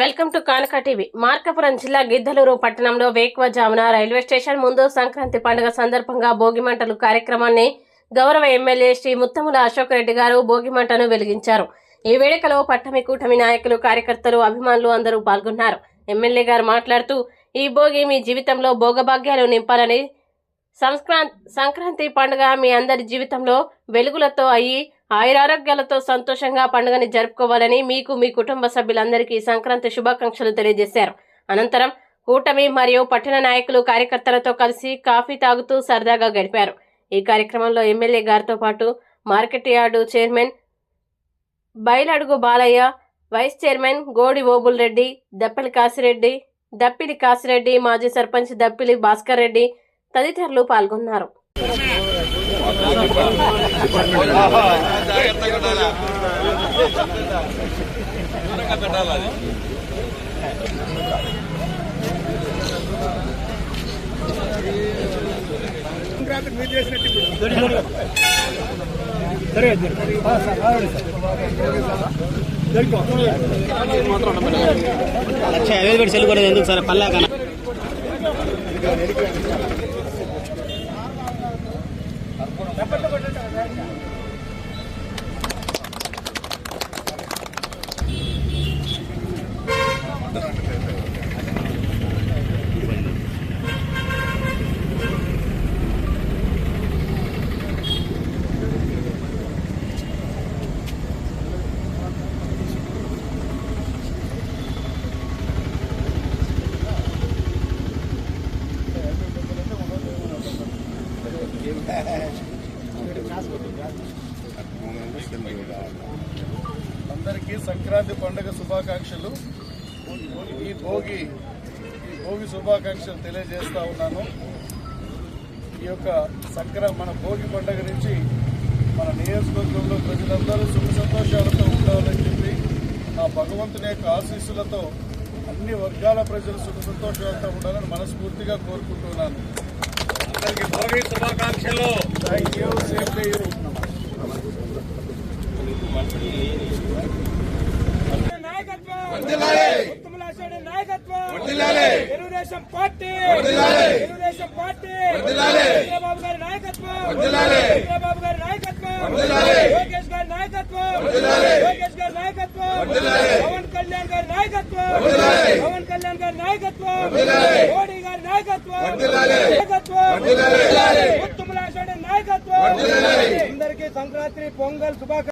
Welcome to Kanaka TV. Markapuram జిల్లా గిద్దలూరు పట్టణంలో వేకువజామున railway station ముందు సంక్రాంతి పండుగ సందర్భంగా భోగిమంటలు కార్యక్రమాన్ని గౌరవ ఎమ్మెల్యే శ్రీ ముత్తముల అశోక్ రెడ్డి గారు భోగిమంటను వెలిగించారు. ఈ వేడుకలో పట్టమి కూటమి నాయకులు కార్యకర్తలు అభిమానులు అందరూ పాల్గొన్నారు. ఎమ్మెల్యే గారు మాట్లాడుతూ ఈ భోగి మీ జీవితంలో భోగభాగ్యాలు నింపాలని సంక్రాంతి సంక్రాంతి పండుగ మీ అందరి జీవితంలో వెలుగులతో అయ్యి ఆయురారోగ్యాలతో సంతోషంగా పండుగని జరుపుకోవాలని మీకు మీ కుటుంబ సభ్యులందరికీ సంక్రాంతి శుభాకాంక్షలు తెలియజేశారు. అనంతరం కూటమి మరియు పట్టణ నాయకులు కార్యకర్తలతో కలిసి కాఫీ తాగుతూ సరదాగా గడిపారు. ఈ కార్యక్రమంలో ఎమ్మెల్యే గారితో పాటు market yard chairman బయలడుగు Balayya vice chairman Godi Obul Reddy Dappili Kasireddy Dappili Kasireddy మాజీ సర్పంచ్ దప్పిలి భాస్కర్ రెడ్డి తదితరులు పాల్గొన్నారు. లక్ష యాభై పెట్టి కూడా ఎందుకు సార్? పల్లాక అందరికీ సంక్రాంతి పండుగ శుభాకాంక్షలు. ఈ భోగి ఈ భోగి శుభాకాంక్షలు తెలియజేస్తా ఉన్నాను. ఈ యొక్క సంక్రా మన భోగి పండుగ నుంచి మన నియోజకవర్గంలో ప్రజలందరూ సుఖ సంతోషాలతో ఉండాలని చెప్పి ఆ భగవంతుని యొక్క ఆశీస్సులతో అన్ని వర్గాల ప్రజలు సుఖ సంతోషాలతో ఉండాలని మనస్ఫూర్తిగా కోరుకుంటున్నాను. అందరికీ భోగి శుభాకాంక్షలు. Thank you Telugu Desam party Telugu Desam party Chandrababu గారి నాయకత్వం చంద్రబాబు గారి నాయకత్వం లోకేష్ గారి నాయకత్వం లోకేష్ గారి నాయకత్వం పవన్ కళ్యాణ్ గారి నాయకత్వం పవన్ కళ్యాణ్ గారి నాయకత్వం మోడీ గారి నాయకత్వం నాయకత్వం ఉత్తమలాశుడి నాయకత్వం అందరికీ సంక్రాంతి పొంగల్ శుభాకాంక్షలు